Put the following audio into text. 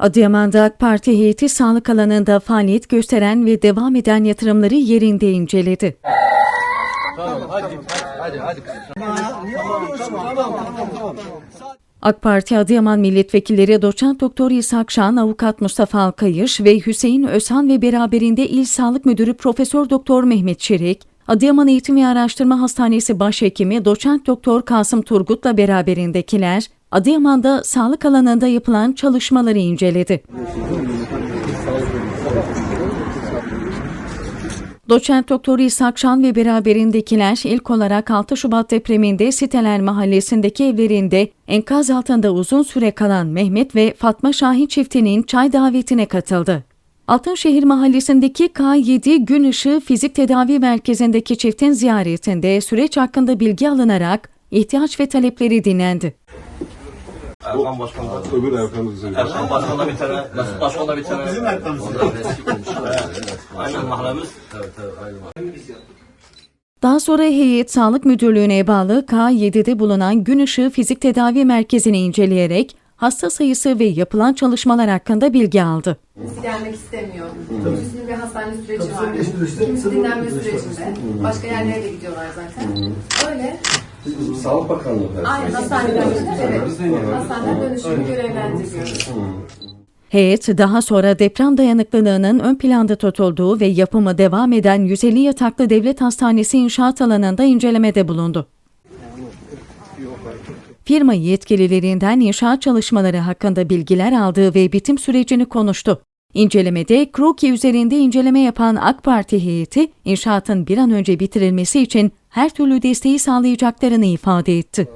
Adıyaman'da AK Parti heyeti sağlık alanında faaliyet gösteren ve devam eden yatırımları yerinde inceledi. AK Parti Adıyaman Milletvekilleri Doçent Doktor İshak Şahan, Avukat Mustafa Alkayış ve Hüseyin Özhan ve beraberinde İl Sağlık Müdürü Profesör Doktor Mehmet Çelik, Adıyaman Eğitim ve Araştırma Hastanesi Başhekimi Doçent Doktor Kasım Turgut'la beraberindekiler, Adıyaman'da sağlık alanında yapılan çalışmaları inceledi. Doçent Doktor İshak Şan ve beraberindekiler ilk olarak 6 Şubat depreminde Siteler Mahallesi'ndeki evlerinde enkaz altında uzun süre kalan Mehmet ve Fatma Şahin çiftinin çay davetine katıldı. Altınşehir Mahallesi'ndeki K7 Gün Işığı Fizik Tedavi Merkezi'ndeki çiftin ziyaretinde süreç hakkında bilgi alınarak ihtiyaç ve talepleri dinlendi. Erkan Başkan'da. Öbür Erkan Düzey. Erkan Başkan'da bir tane, Mesut Başkan'da bir tane. Bizim Erkan'ımız. Aynen mahallemiz. Evet, evet, aynen. Daha sonra heyet Sağlık Müdürlüğü'ne bağlı K7'de bulunan Gün Işığı Fizik Tedavi Merkezi'ni inceleyerek hasta sayısı ve yapılan çalışmalar hakkında bilgi aldı. Kimisi gelmek istemiyor. Kimisinin bir hastane süreci var. Kimisi dinlenme sürecinde. Başka yerlere de gidiyorlar zaten. Öyle. Sağlık Bakanlığı. Aynen hastaneden evet. Hastaneden dönüşümü görevlendiriyoruz. Heyet daha sonra deprem dayanıklılığının ön planda tutulduğu ve yapımı devam eden 150 yataklı devlet hastanesi inşaat alanında incelemede bulundu. Firma yetkililerinden inşaat çalışmaları hakkında bilgiler aldığı ve bitim sürecini konuştu. İncelemede Kroki üzerinde inceleme yapan AK Parti heyeti, inşaatın bir an önce bitirilmesi için her türlü desteği sağlayacaklarını ifade etti.